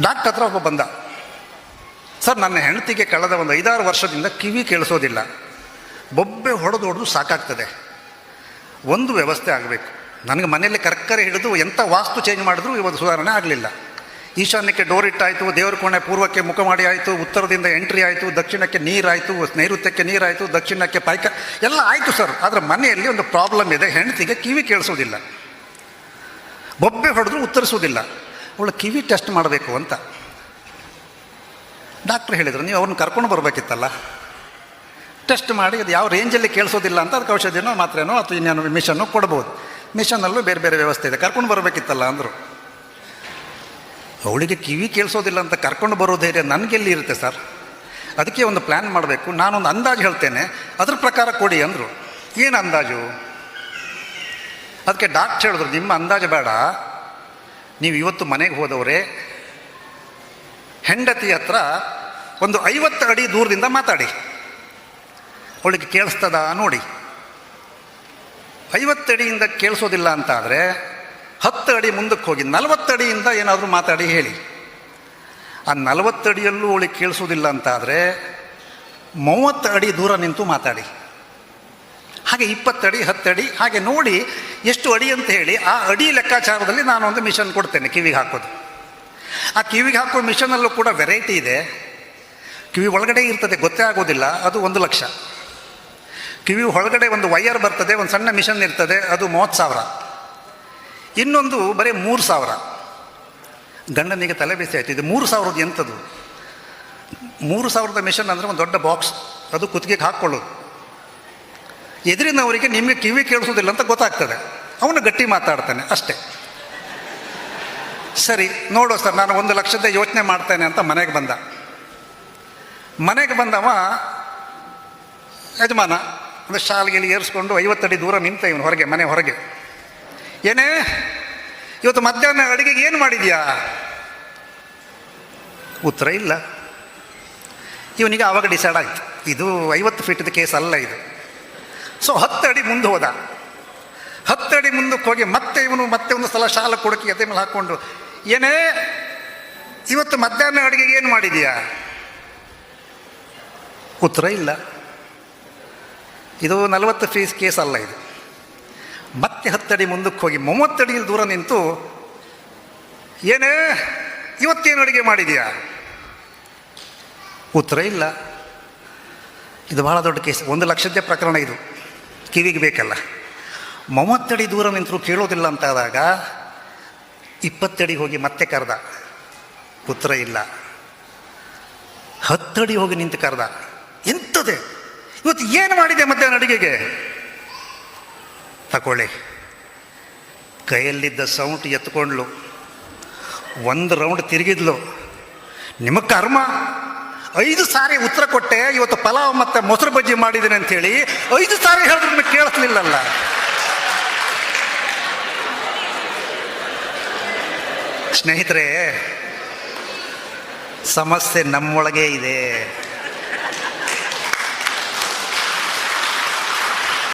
Doctor ಹತ್ರ ಒಬ್ಬ ಬಂದ. ಸರ್, ನನ್ನ ಹೆಂಡತಿಗೆ ಕಳೆದ ಒಂದು ಐದಾರು ವರ್ಷದಿಂದ ಕಿವಿ ಕೇಳಿಸೋದಿಲ್ಲ. ಬೊಬ್ಬೆ ಹೊಡೆದು ಹೊಡೆದು ಸಾಕಾಗ್ತದೆ. ಒಂದು ವ್ಯವಸ್ಥೆ ಆಗಬೇಕು. ನನಗೆ ಮನೆಯಲ್ಲಿ ಕರ್ಕರೆ ಹಿಡಿದು ಎಂಥ ವಾಸ್ತು ಚೇಂಜ್ ಮಾಡಿದ್ರು ಇವತ್ತು ಸುಧಾರಣೆ ಆಗಲಿಲ್ಲ. ಈಶಾನ್ಯಕ್ಕೆ ಡೋರ್ ಇಟ್ಟಾಯಿತು, ದೇವರ ಕೋಣೆ ಪೂರ್ವಕ್ಕೆ ಮುಖ ಮಾಡಿ ಆಯಿತು, ಉತ್ತರದಿಂದ ಎಂಟ್ರಿ ಆಯಿತು, ದಕ್ಷಿಣಕ್ಕೆ ನೀರಾಯಿತು ನೈಋತ್ಯಕ್ಕೆ ನೀರಾಯಿತು ದಕ್ಷಿಣಕ್ಕೆ ಪೈಕ ಎಲ್ಲ ಆಯಿತು ಸರ್. ಆದರೆ ಮನೆಯಲ್ಲಿ ಒಂದು ಪ್ರಾಬ್ಲಮ್ ಇದೆ, ಹೆಂಡತಿಗೆ ಕಿವಿ ಕೇಳಿಸೋದಿಲ್ಲ. ಬೊಬ್ಬೆ ಹೊಡೆದ್ರು ಉತ್ತರಿಸೋದಿಲ್ಲ. ಅವಳು ಕಿವಿ ಟೆಸ್ಟ್ ಮಾಡಬೇಕು ಅಂತ. ಡಾಕ್ಟ್ರ್ ಹೇಳಿದರು, ನೀವು ಅವ್ರನ್ನ ಕರ್ಕೊಂಡು ಬರಬೇಕಿತ್ತಲ್ಲ. ಟೆಸ್ಟ್ ಮಾಡಿ ಅದು ಯಾವ ರೇಂಜಲ್ಲಿ ಕೇಳಿಸೋದಿಲ್ಲ ಅಂತ ಅದಕ್ಕೆ ಔಷಧಿನೋ, ಮಾತ್ರೇನೋ ಅಥವಾ ಇನ್ನೇನು ಮಿಷನ್ನು ಕೊಡ್ಬೋದು. ಮಿಷನ್ನಲ್ಲೂ ಬೇರೆ ಬೇರೆ ವ್ಯವಸ್ಥೆ ಇದೆ, ಕರ್ಕೊಂಡು ಬರಬೇಕಿತ್ತಲ್ಲ ಅಂದರು. ಅವಳಿಗೆ ಕಿವಿ ಕೇಳಿಸೋದಿಲ್ಲ ಅಂತ ಕರ್ಕೊಂಡು ಬರೋ ಧೈರ್ಯ ನನಗೆಲ್ಲಿ ಇರುತ್ತೆ ಸರ್? ಅದಕ್ಕೆ ಒಂದು ಪ್ಲ್ಯಾನ್ ಮಾಡಬೇಕು, ನಾನೊಂದು ಅಂದಾಜು ಹೇಳ್ತೇನೆ, ಅದ್ರ ಪ್ರಕಾರ ಕೊಡಿ ಅಂದರು. ಏನು ಅಂದಾಜು? ಅದಕ್ಕೆ ಡಾಕ್ಟ್ರ್ ಹೇಳಿದ್ರು, ನಿಮ್ಮ ಅಂದಾಜು ಬೇಡ. ನೀವು ಇವತ್ತು ಮನೆಗೆ ಹೋದವರೇ, ಹೆಂಡತಿ ಹತ್ರ ಒಂದು ಐವತ್ತು ಅಡಿ ದೂರದಿಂದ ಮಾತಾಡಿ. ಅವಳಿಗೆ ಕೇಳಿಸ್ತದ ನೋಡಿ. ಐವತ್ತು ಅಡಿಯಿಂದ ಕೇಳಿಸೋದಿಲ್ಲ ಅಂತ ಆದರೆ ಹತ್ತು ಅಡಿ ಮುಂದಕ್ಕೆ ಹೋಗಿ ನಲವತ್ತು ಅಡಿಯಿಂದ ಏನಾದರೂ ಮಾತಾಡಿ ಹೇಳಿ. ಆ ನಲವತ್ತು ಅಡಿಯಲ್ಲೂ ಅವಳಿಗೆ ಕೇಳಿಸೋದಿಲ್ಲ ಅಂತ ಆದರೆ ಮೂವತ್ತು ಅಡಿ ದೂರ ನಿಂತು ಮಾತಾಡಿ. ಹಾಗೆ ಇಪ್ಪತ್ತಡಿ ಹತ್ತಡಿ ಹಾಗೆ ನೋಡಿ ಎಷ್ಟು ಅಡಿ ಅಂತ ಹೇಳಿ ಆ ಅಡಿ ಲೆಕ್ಕಾಚಾರದಲ್ಲಿ ನಾನು ಒಂದು ಮಿಷನ್ ಕೊಡ್ತೇನೆ, ಕಿವಿಗೆ ಹಾಕೋದು. ಆ ಕಿವಿಗೆ ಹಾಕೋ ಮಿಷನಲ್ಲೂ ಕೂಡ ವೆರೈಟಿ ಇದೆ. ಕಿವಿ ಒಳಗಡೆ ಇರ್ತದೆ, ಗೊತ್ತೇ ಆಗೋದಿಲ್ಲ, ಅದು ಒಂದು ಲಕ್ಷ. ಕಿವಿ ಒಳಗಡೆ ಒಂದು ವೈಯರ್ ಬರ್ತದೆ, ಒಂದು ಸಣ್ಣ ಮಿಷನ್ ಇರ್ತದೆ, ಅದು ಮೂವತ್ತು ಸಾವಿರ. ಇನ್ನೊಂದು ಬರೀ ಮೂರು ಸಾವಿರ. ಗಂಡನಿಗೆ ತಲೆ ಬಿಸಿ ಆಯಿತು, ಇದು ಮೂರು ಸಾವಿರದ ಎಂಥದ್ದು? ಮೂರು ಸಾವಿರದ ಮಿಷನ್ ಅಂದರೆ ಒಂದು ದೊಡ್ಡ ಬಾಕ್ಸ್ ಅದು ಕುತ್ತಿಗೆಗೆ ಹಾಕ್ಕೊಳ್ಳೋದು. ಎದುರಿನವರಿಗೆ ನಿಮಗೆ ಕಿವಿ ಕೇಳಿಸೋದಿಲ್ಲ ಅಂತ ಗೊತ್ತಾಗ್ತದೆ. ಅವನು ಗಟ್ಟಿ ಮಾತಾಡ್ತಾನೆ ಅಷ್ಟೇ. ಸರಿ, ನೋಡು ಸರ್, ನಾನು ಒಂದು ಲಕ್ಷದ ಯೋಚನೆ ಮಾಡ್ತೇನೆ ಅಂತ ಮನೆಗೆ ಬಂದ. ಮನೆಗೆ ಬಂದವ ಯಜಮಾನ ಅಂದರೆ ಶಾಲೆಗೆ ಏರಿಸ್ಕೊಂಡು ಐವತ್ತಡಿ ದೂರ ನಿಂತ ಇವನು ಹೊರಗೆ, ಮನೆ ಹೊರಗೆ. ಏನೇ, ಇವತ್ತು ಮಧ್ಯಾಹ್ನ ಅಡುಗೆಗೆ ಏನು ಮಾಡಿದ್ಯಾ? ಉತ್ತರ ಇಲ್ಲ. ಇವನಿಗೆ ಆವಾಗ ಡಿಸೈಡ್ ಆಯಿತು. ಇದು ಐವತ್ತು ಫೀಟ್ದ ಕೇಸ್ ಅಲ್ಲ ಇದು. ಸೊ ಹತ್ತು ಅಡಿ ಮುಂದೆ ಹೋದ. ಹತ್ತಡಿ ಮುಂದಕ್ಕೆ ಹೋಗಿ ಮತ್ತೆ ಇವನು ಮತ್ತೆ ಒಂದು ಸಲ ಶಾಲೆ ಕೊಡಕಿ ಎದೆ ಮೇಲೆ ಹಾಕ್ಕೊಂಡು, ಏನೇ, ಇವತ್ತು ಮಧ್ಯಾಹ್ನ ಅಡುಗೆಗೆ ಏನು ಮಾಡಿದೀಯಾ? ಉತ್ತರ ಇಲ್ಲ. ಇದು ನಲವತ್ತು ಫೀಸ್ ಕೇಸ್ ಅಲ್ಲ ಇದು. ಮತ್ತೆ ಹತ್ತಡಿ ಮುಂದಕ್ಕೆ ಹೋಗಿ ಮೂವತ್ತಡಿ ದೂರ ನಿಂತು, ಏನೇ, ಇವತ್ತೇನು ಅಡುಗೆ ಮಾಡಿದೀಯಾ? ಉತ್ತರ ಇಲ್ಲ. ಇದು ಬಹಳ ದೊಡ್ಡ ಕೇಸ್ ಒಂದು ಲಕ್ಷದ್ದೇ ಪ್ರಕರಣ ಇದು. ಕಿವಿಗೆ ಬೇಕಲ್ಲ. ಮೂವತ್ತಡಿ ದೂರ ನಿಂತರೂ ಕೇಳೋದಿಲ್ಲ ಅಂತಾದಾಗ ಇಪ್ಪತ್ತಡಿ ಹೋಗಿ ಮತ್ತೆ ಕರೆದ. ಪುತ್ರ ಇಲ್ಲ. ಹತ್ತಡಿ ಹೋಗಿ ನಿಂತು ಕರೆದ. ಎಂಥದೇ ಇವತ್ತು ಏನು ಮಾಡಿದೆ ಮಧ್ಯಾಹ್ನ ಅಡುಗೆಗೆ? ತಗೊಳ್ಳಿ ಕೈಯಲ್ಲಿದ್ದ ಸೌಂಟ್ ಎತ್ಕೊಂಡ್ಲು. ಒಂದು ರೌಂಡ್ ತಿರುಗಿದ್ಲು. ನಿಮಗೆ ಕರ್ಮ? ಐದು ಸಾರಿ ಉತ್ತರ ಕೊಟ್ಟೆ, ಇವತ್ತು ಪಲಾವ್ ಮತ್ತು ಮೊಸರು ಬಜ್ಜಿ ಮಾಡಿದ್ದೀನಿ ಅಂತೇಳಿ. ಐದು ಸಾರಿ ಹೇಳಿದ್ರು ಕೇಳಿಸ್ಲಿಲ್ಲಲ್ಲ. ಸ್ನೇಹಿತರೆ, ಸಮಸ್ಯೆ ನಮ್ಮೊಳಗೆ ಇದೆ.